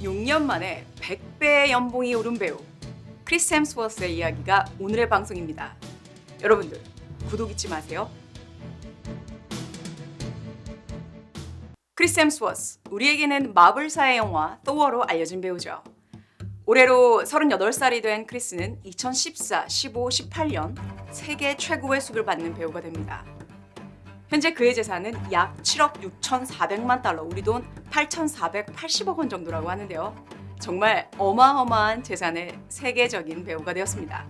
6년 만에 100배의 연봉이 오른 배우 크리스 햄스워스의 이야기가 오늘의 방송입니다. 여러분들 구독 잊지 마세요. 크리스 햄스워스 우리에게는 마블사의 영화 토어로 알려진 배우죠. 올해로 38살이 된 크리스는 2014, 15, 18년 세계 최고의 수를 받는 배우가 됩니다. 현재 그의 재산은 약 7억 6,400만 달러, 우리 돈 8,480억 원 정도라고 하는데요. 정말 어마어마한 재산의 세계적인 배우가 되었습니다.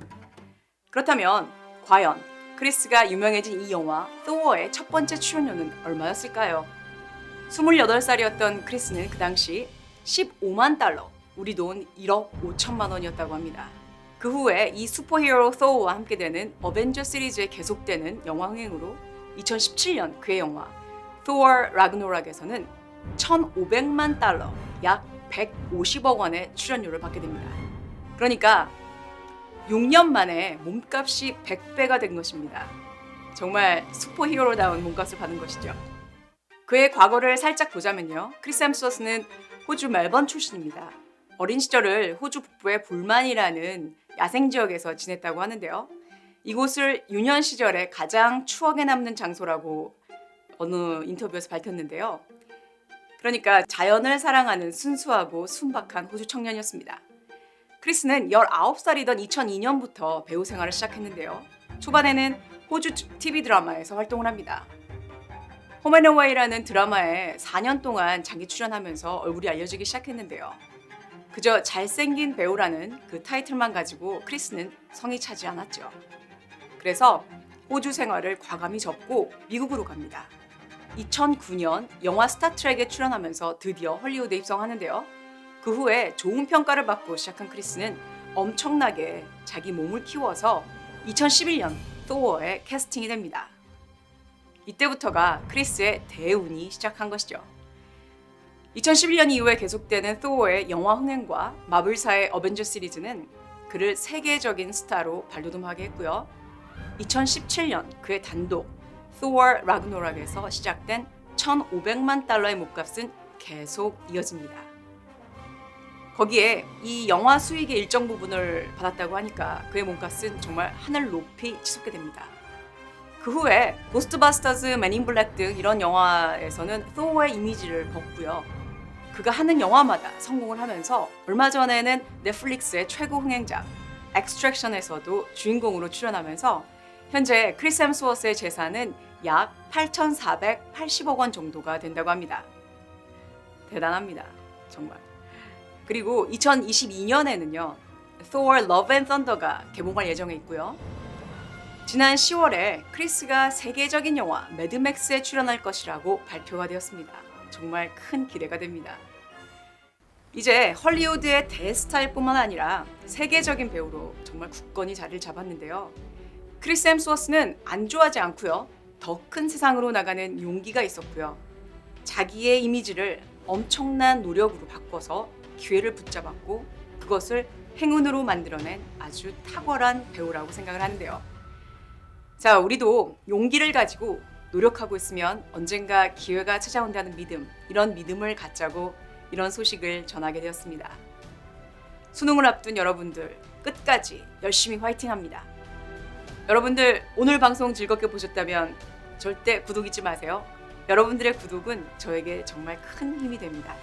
그렇다면 과연 크리스가 유명해진 이 영화 토어의 첫 번째 출연료는 얼마였을까요? 28살이었던 크리스는 그 당시 15만 달러, 우리 돈 1억 5천만 원이었다고 합니다. 그 후에 이 슈퍼히어로 소우와 함께 되는 어벤져 시리즈에 계속되는 영화 흥행으로 2017년 그의 영화 Thor Ragnarok에서는 1,500만 달러, 약 150억 원의 출연료를 받게 됩니다. 그러니까 6년 만에 몸값이 100배가 된 것입니다. 정말 슈퍼 히어로다운 몸값을 받은 것이죠. 그의 과거를 살짝 보자면요. 크리스 햄스워스는 호주 멜번 출신입니다. 어린 시절을 호주 북부의 불만이라는 야생 지역에서 지냈다고 하는데요. 이곳을 유년 시절에 가장 추억에 남는 장소라고 어느 인터뷰에서 밝혔는데요. 그러니까 자연을 사랑하는 순수하고 순박한 호주 청년이었습니다. 크리스는 19살이던 2002년부터 배우 생활을 시작했는데요. 초반에는 호주 TV 드라마에서 활동을 합니다. 홈앤어웨이라는 드라마에 4년 동안 장기 출연하면서 얼굴이 알려지기 시작했는데요. 그저 잘생긴 배우라는 그 타이틀만 가지고 크리스는 성이 차지 않았죠. 그래서 호주 생활을 과감히 접고 미국으로 갑니다. 2009년 영화 스타트rek에 출연하면서 드디어 헐리우드에 입성하는데요. 그 후에 좋은 평가를 받고 시작한 크리스는 엄청나게 자기 몸을 키워서 2011년 토어에 캐스팅이 됩니다. 이때부터가 크리스의 대운이 시작한 것이죠. 2011년 이후에 계속되는 토어의 영화 흥행과 마블사의 어벤져 시리즈는 그를 세계적인 스타로 발돋움하게 했고요. 2017년 그의 단독 Thor Ragnarok에서 시작된 1,500만 달러의 몸값은 계속 이어집니다. 거기에 이 영화 수익의 일정 부분을 받았다고 하니까 그의 몸값은 정말 하늘 높이 치솟게 됩니다. 그 후에 고스트바스터즈, 맨인 블랙 등 이런 영화에서는 소어의 이미지를 벗고요. 그가 하는 영화마다 성공을 하면서 얼마 전에는 넷플릭스의 최고 흥행작 엑스트랙션에서도 주인공으로 출연하면서 현재 크리스 햄스워스의 재산은 약 8,480억 원 정도가 된다고 합니다. 대단합니다. 정말. 그리고 2022년에는요. Thor Love and Thunder가 개봉할 예정에 있고요. 지난 10월에 크리스가 세계적인 영화 매드맥스에 출연할 것이라고 발표가 되었습니다. 정말 큰 기대가 됩니다. 이제 헐리우드의 대스타일 뿐만 아니라 세계적인 배우로 정말 굳건히 자리를 잡았는데요. 크리스 햄스워스는 안주하지 않고요. 더 큰 세상으로 나가는 용기가 있었고요. 자기의 이미지를 엄청난 노력으로 바꿔서 기회를 붙잡았고 그것을 행운으로 만들어낸 아주 탁월한 배우라고 생각을 하는데요. 자, 우리도 용기를 가지고 노력하고 있으면 언젠가 기회가 찾아온다는 믿음, 이런 믿음을 갖자고 이런 소식을 전하게 되었습니다. 수능을 앞둔 여러분들 끝까지 열심히 화이팅 합니다. 여러분들 오늘 방송 즐겁게 보셨다면 절대 구독 잊지 마세요. 여러분들의 구독은 저에게 정말 큰 힘이 됩니다.